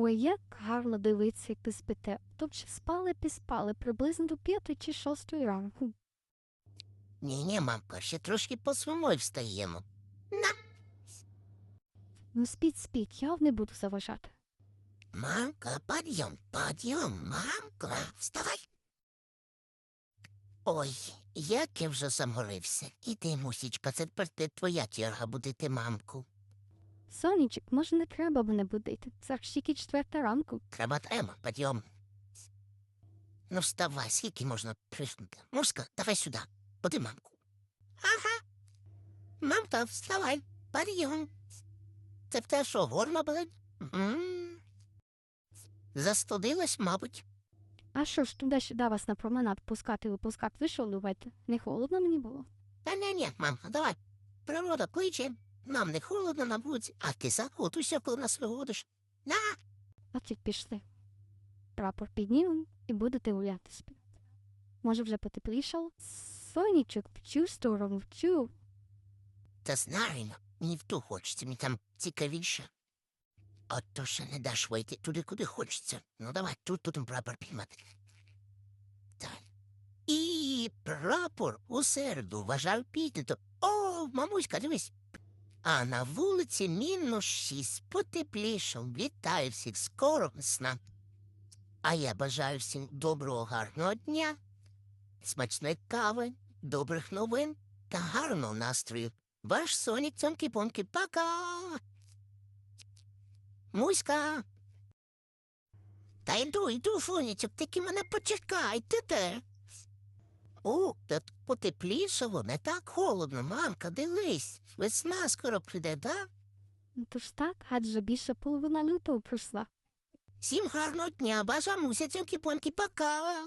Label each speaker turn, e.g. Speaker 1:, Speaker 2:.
Speaker 1: Ой, як гарно дивитися, як ви спите. Тобто спали піспали приблизно до п'ятої чи шостої ранку.
Speaker 2: Ні, ні, мамка, ще трошки по своєму встаємо. На.
Speaker 1: Ну спіть, спіть, я не буду заважати.
Speaker 2: Мамка, подъем, подъем, мамка, вставай. Ой, як я вже заморився. Іди, мусічка, це тепер ти твоя черга будити мамку.
Speaker 1: Сонечок, може не треба мене будити. Це ж тільки четверта ранку.
Speaker 2: Треба треба, подъем. Ну, вставай, скільки можна приснути? Муска, давай сюди, буди мамку. Ага. Мамка, вставай, подъем. Це в те що, горло болить? Застудилась, мабуть.
Speaker 1: А що ж туди-сюди вас на променад пускати випускати? Ви що любите? Не холодно мені було?
Speaker 2: Та ні, ні, мамка, давай. Природа кличе, нам не холодно на вулиці, а ти закутуйся, коли нас виводиш. На,
Speaker 1: як пішли. Прапор піднімемо і будете гуляти спів. Може, вже потеплішало? Сонечок, в цю сторону, в
Speaker 2: та знаю, мені в ту хочеться, мені там цікавіше. От то ще не даш вийти туди, куди хочеться. Ну давай, тут тут прапор піймати. Так. І прапор у середу вважав піднято. О, мамуська, дивись. А на вулиці мінус шість потеплішав. Вітаю всіх скоро весна. А я бажаю всім доброго, гарного дня, смачної кави, добрих новин та гарного настрою. Ваш Сонік цьомки-помки, пока. Муська. Та йду, йду, Сонічок, тільки мене почекай, ти? О, та потеплішало, не так холодно, мамка, дивись. Весна скоро прийде, да?
Speaker 1: Ну то ж так, адже більше половина лютого пройшла.
Speaker 2: Всім гарного дня, бажа муся, цьомки-помки, пока.